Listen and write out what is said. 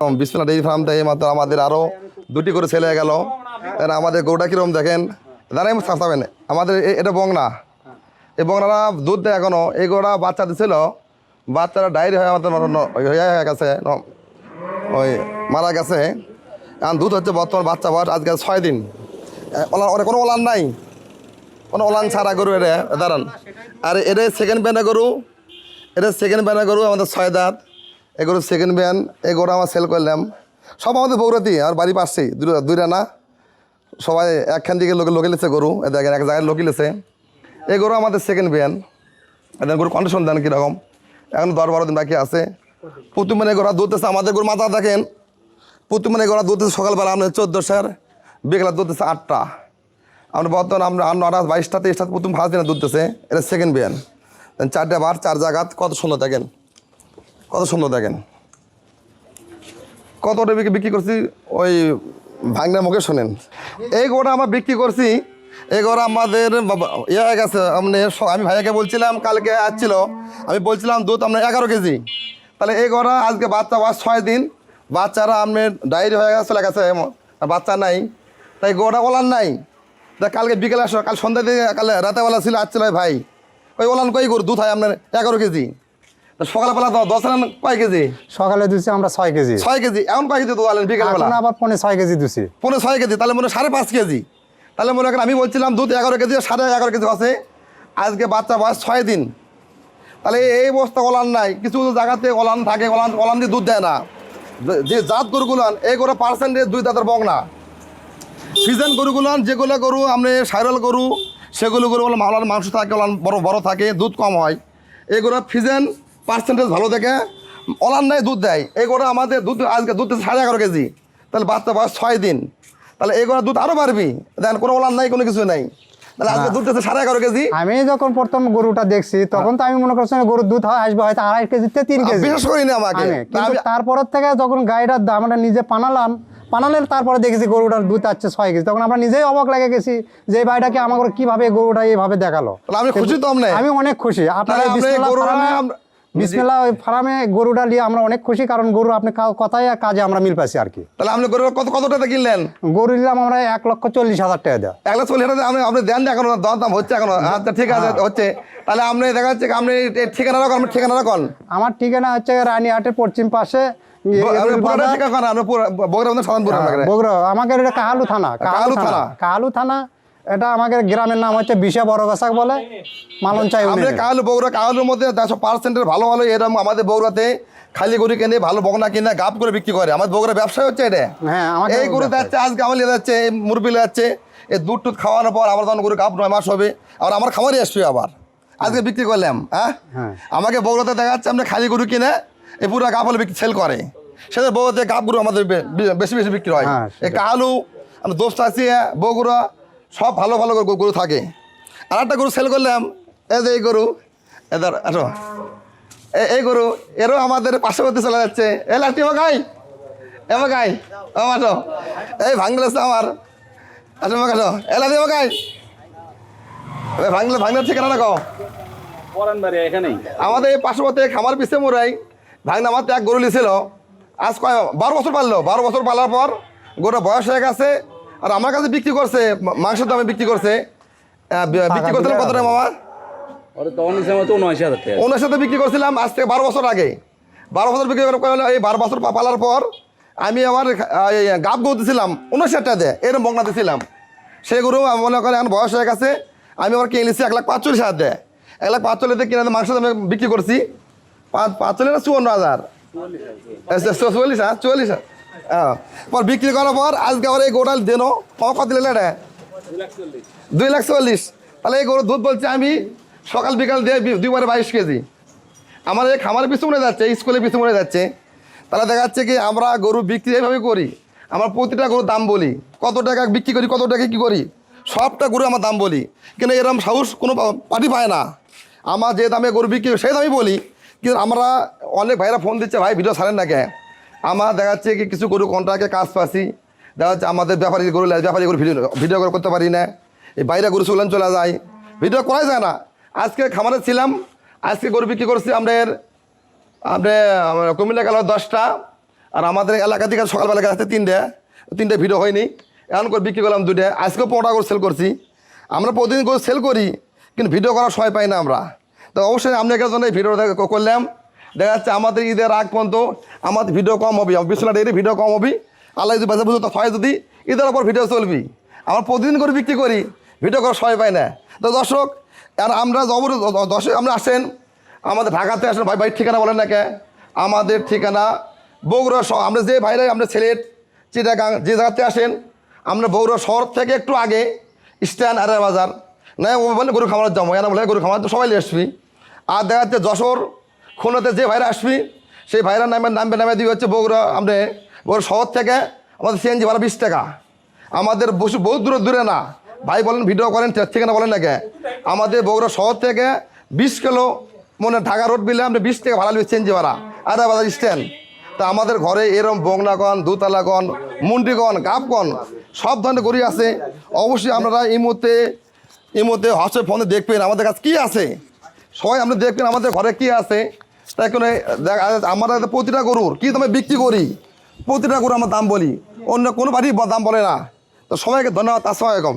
বিসমিল্লা dairy farm থেকে মাত্র আমাদের আরও দুটি করে ছেলে গেল। আমাদের গরুটা কীরকম দেখেন? দাঁড়াই চাচাবেন আমাদের এটা বংনা। এই বংনারা দুধ দেয় এখনও এই গরুটা বাচ্চা দিছিল। বাচ্চারা ডায়েরি হয়ে আমাদের ন- ন- হয়ে গেছে ওই মারা গেছে। এখন দুধ হচ্ছে বর্তমান বাচ্চা বয়স, আজকে ছয় দিন। ওলান কোনো ওলান নাই। কোনো ওলান ছাড়া গরু এটা দাঁড়ান। আর এটা সেকেন্ড ব্যান্ডে গরু এটা সেকেন্ড ব্যান্ডে গরু আমাদের ছয় দাঁত। এই গরু সেকেন্ড ব্যান এই গরু আমার সেল করলাম। সব আমাদের বৌরাতি, আর বাড়ি পাশেই দুই দুইটা না। সবাই একখান দিকে লোকে লেছে গরু। এ দেখেন, এক জায়গায় লোকিলেছে এই গরু আমাদের সেকেন্ড ব্যান এদের গরু কন্ডিশন দেন কীরকম। এখন দশ বারো দিন বাকি আছে। প্রথম মানে গরু দুধতেছে আমাদের গরু মাথা, দেখেন। প্রথম মানে গরু দুধতেছে সকালবেলা আপনার চোদ্দোশোর বিকেলা দুধতেছে আটটা। আমরা বর্তমান, আমরা আর নটা বাইশটা তেইশটা প্রথম ফার্স্ট দিনে দুধতেছে এটা সেকেন্ড বিয়ান চারটে বার, চার জায়গাত, কত সুন্দর দেখেন। কত সুন্দর দেখেন। কতটা বিক্রি বিক্রি করছি, ওই ভাঙনা মুখে শোনেন। এই গোটা আমরা বিক্রি করছি, এই গোটা আমাদের ইয়ে গেছে আপনি আমি ভাইয়াকে বলছিলাম, কালকে আসছিল, আমি বলছিলাম, দুধ আপনার এগারো কেজি। তাহলে এই গোটা আজকে বাচ্চা বাস ছয় দিন, বাচ্চারা আপনি ডায়েরি হয়ে গেছে, চলে গেছে বাচ্চা নাই। তাই গোটা ওলান নাই। তা কালকে বিকেলে আসো, কাল সন্ধ্যা দিকে, কাল রাতেবেলা ছিল, আসছিল ভাই। ওই ওলান কই গরু দুধ হয় আপনার এগারো কেজি। সকালবেলা দ- দশ রান কয় কেজি? সকালে দিচ্ছি আমরা ছয় কেজি। ছয় কেজি। এখন কয় কেজি বিকেলবেলা? আবার ছয় কেজি পনেরো ছয় কেজি তাহলে মনে হয় সাড়ে পাঁচ কেজি। তাহলে মনে করেন আমি বলছিলাম দুধ এগারো কেজি সাড়ে এগারো কেজি আছে। আজকে বাচ্চা বয়স ছয় দিন। তাহলে এই বস্তা ওলান নাই। কিছু কিছু জায়গাতে ওলান থাকে ওলান ওলান দিয়ে দুধ দেয় না। যে- জাত গরুগুলান এই গরু পার্সেন্টেজ দুই দাঁতের বক না। সিজন গরুগুলান যেগুলো গরু আপনি সাইরাল গরু সেগুলো গরু মালার মাংস থাকে ওলান বড় বড় থাকে দুধ কম হয়। এগুলো ফিজেন পার্সেন্টেজ ভালো থাকে ওলান নাই দুধ দেয়। এগুলো আমাদের দুধ আজকে দুধ সাড়ে এগারো কেজি। তাহলে বাচ্চা বয়স ছয় দিন। তাহলে এগুলো দুধ আরও বাড়বি। দেন কোনো নাই কোনো কিছু নাই। তাহলে আজকে দুধ দিচ্ছে সাড়ে এগারো কেজি। আমি যখন প্রথম গরুটা দেখছি তখন তো আমি মনে করছিলাম গরুর দুধ হয় আসবে হয়তো আড়াই কেজিতে তিন কেজি। বিশ্বাস করিনি আমাকে। আমি। তা কিন্তু আমি- তারপরের থেকে যখন গাড়িটার দাম আমরা নিজে পানালাম পানালে তারপরে দেখেছি গরুটার দুধ আসছে ছয় কেজি। তখন আমরা নিজেই অবাক লাগে গেছি যে ভাইটাকে আমার কীভাবে গরুটা এইভাবে দেখাল। তাহলে আমি খুশি তো আমি অনেক খুশি। আপনার বিসমিল্লাহ ফার্মে- ওই ফার্মে গরুটা নিয়ে আমরা অনেক খুশি কারণ গরু আপনি কথায় আর কাজে আমরা মিল পাচ্ছি আর কি। তাহলে আপনি গরু কত কত টাকা কিনলেন? গরু নিলাম আমরা এক লক্ষ চল্লিশ হাজার টাকা দেওয়া এক লাখ চল্লিশ হাজার আপনি আপনি দেন এখনও দর দাম হচ্ছে এখনও। আচ্ছা ঠিক আছে হচ্ছে। তাহলে আপনি দেখা যাচ্ছে আপনি ঠিকানা রাখুন আপনি ঠিকানা রাখুন আমার ঠিকানা হচ্ছে রানীহাটের পশ্চিম পাশে। ঠিকানা করেন বগুড়া এটা কাহালু থানা কাহালু থানা। কাহালু থানা এটা আমাদের গ্রামের নাম হচ্ছে বিশা বড়গাছা বলে মালঞ্চাই আপনি কাহালু বগুড়া কাহালুর মধ্যে দেড়শো পার্সেন্টের ভালো ভালো এরকম আমাদের বগুড়াতে খালি গরু কেনে ভালো বগনা কিনে গাপ করে বিক্রি করে। আমাদের বগুড়া ব্যবসা হচ্ছে এটা? হ্যাঁ আমাদের এই গরু যাচ্ছে আজকে আমার যাচ্ছে এই মুরগি যাচ্ছে এই দুধ টুধ খাওয়ানোর পর আমার তখন গরু গাপ নয় মাস হবে আবার আমার খামারই আসবে আবার। আজকে বিক্রি করলাম হ্যাঁ? হ্যাঁ। আমাকে বগুড়াতে দেখা যাচ্ছে আপনি খালি গরু কিনে এই পুরো গাপ হলে বিক্রি সেল করে। সেটা বগুড়াতে গাপ গরু আমাদের বেশি বেশি বিক্রি হয়। হ্যাঁ, এই কালু আমরা দোস্ত আছি বগুড়া সব ভালো ভালো গরু- থাকে। আর একটা গরু সেল করলাম। এই যে এই গরু এদের আসো। এ- এই গরু এরও আমাদের পার্শ্ববর্তী চলে যাচ্ছে। এ লাঠি মাখাই এ মাখাই ও মাঠো এই ভাঙলে আমার। আসো মাখাটো এ লাঠি মাখাই ভাঙলে ভাঙলে ঠিকানা বাড়ি এখানেই? আমাদের এই পার্শ্ববর্তী খামার পিছে মোড়াই ভাঙনা আমার তো এক গরু লিছিল আজ কয় বারো বছর পারল বারো বছর পালার পর গরুটা বয়স হয়ে গেছে। আর আমার কাছে বিক্রি করছে মাংসের দামে বিক্রি করছে। বিক্রি করছিলাম কত টাকা মামা? হাজার ওনার সাথে বিক্রি করছিলাম আজ থেকে বারো বছর আগে। বারো বছর বিক্রি করার পর এই বারো বছর পালার পর আমি আমার গাব গরু দিছিলাম উনিশ হাজার টাকা দিয়ে এরকম বগনা দিছিলাম। সেই গরু আমি মনে করেন এখন বয়স হয়ে গেছে আমি আবার কিনে নিচ্ছি এক লাখ পাঁচচল্লিশ হাজার দেয়। এক লাখ পাঁচচল্লিশ দিয়ে কিনে মাংস দামে বিক্রি করছি পাঁচ পাঁচচল্লিশ না চুয়ান্ন হাজার? আচ্ছা, চু- চুয়াল্লিশ হ্যাঁ চুয়াল্লিশ হ্যাঁ। পর বিক্রি করার পর আজকে আবার এই গোটাল দেন, কত দিলেন এটা? দুই লাখ চল্লিশ। তাহলে এই গরুর দুধ বলছে আমি, সকাল বিকাল দিয়ে দুইবারে বাইশ কেজি। আমার এই খামারের পিছু মনে যাচ্ছে, স্কুলের পিছু মনে যাচ্ছে। তাহলে দেখা যাচ্ছে কি আমরা গরু বিক্রি এইভাবে করি, আমার প্রতিটা গরুর দাম বলি। কত টাকা বিক্রি করি, কত টাকা কী করি, সবটা গরু আমার দাম বলি। কিন্তু এরকম সাহস কোনো পার্টি পায় না। আমার যে দামে গরু বিক্রি সেই দামই বলি। কিন্তু আমরা অনেক ভাইরা ফোন দিচ্ছে, ভাই ভিডিও ছাড়েন না কে আমার দেখা যাচ্ছে কি কিছু গরু কন্ট্রাক্টে কাজ পাচ্ছি। দেখা যাচ্ছে আমাদের ব্যাপারী গরু ব্যাপারী গরু ভিডিও ভিডিও করে করতে পারি না। এই বাইরে গরু চলে চলে যায়। ভিডিও করাই যায় না। আজকে খামারে ছিলাম, আজকে গরু বিক্রি করছি আমাদের আপনি কুমিল্লা গেল দশটা, আর আমাদের এলাকা থেকে সকালবেলা গেছে তিনটে। তিনটে ভিডিও হয়নি। এমন করে বিক্রি করলাম দুইটা। আজকেও পনেরো করে সেল করছি। আমরা প্রতিদিন করে সেল করি, কিন্তু ভিডিও করার সময় পাই না আমরা। তো অবশ্যই আপনাকে জন্য এই ভিডিওটা করলাম। দেখা যাচ্ছে আমাদের ঈদের আগ পর্যন্ত আমাদের ভিডিও কম হবে। বিশ্বনাথ ডেইরি ভিডিও কম হবে। আল্লাহ যদি বাজে বুঝতো, হয় যদি ঈদের ওপর ভিডিও চলবি। আমরা প্রতিদিন করে বিক্রি করি ভিডিও করার সময় পাই না। তো দর্শক, আর আমরা জবর দর্শক, আমরা আসেন, আমাদের ঢাকাতে আসেন, ভাই ভাই ঠিকানা বলেন না কে? আমাদের ঠিকানা বগুড়া শহর আমরা যে ভাইরা, আমরা ছেলের চিটাগাং, যে জায়গাতে আসেন, আমরা বগুড়া শহর থেকে একটু আগে স্ট্যান্ড আরে বাজার। না, ও বলে গরু খামার জমা এনা বলে গরু খামার সবাই নিয়ে আসবি। আর দেখা যাচ্ছে যশোর খুলনাতে যে ভাইরা আসবি, সেই ভাইরা নামে নামবে নামে দিবে হচ্ছে বগুড়া, আমরা বগুড়া শহর থেকে আমাদের সিএনজি ভাড়া বিশ টাকা। আমাদের বসু বহুত দূরে দূরে না। ভাই বলেন, ভিডিও করেন ঠিক- ঠিকানা বলেন না কে আমাদের বগুড়া শহর থেকে বিশ কিলো মনে ঢাকা রোড বিলে আমরা বিশ টাকা ভাড়া নেবে চেঞ্জি ভাড়া, আদা বাজার স্ট্যান্ড তা আমাদের ঘরে এরম বংলাগন দুতলাগন মুন্ডিগন গাবগন সব ধরনের গড়ি আছে। অবশ্যই আপনারা এই মুহূর্তে এই মুহূর্তে হোয়াটসঅ্যাপ ফোনে দেখবেন আমাদের কাছে কী আছে। সবাই আপনি দেখবেন আমাদের ঘরে কী আছে। যাচ্ছে আমরা প্রতিটা গরুর, কি দামে বিক্রি করি? প্রতিটা গরু আমরা দাম বলি। অন্য কোনো বাড়ি দাম বলে না। তো সবাইকে ধন্যবাদ আসসালামাইকুম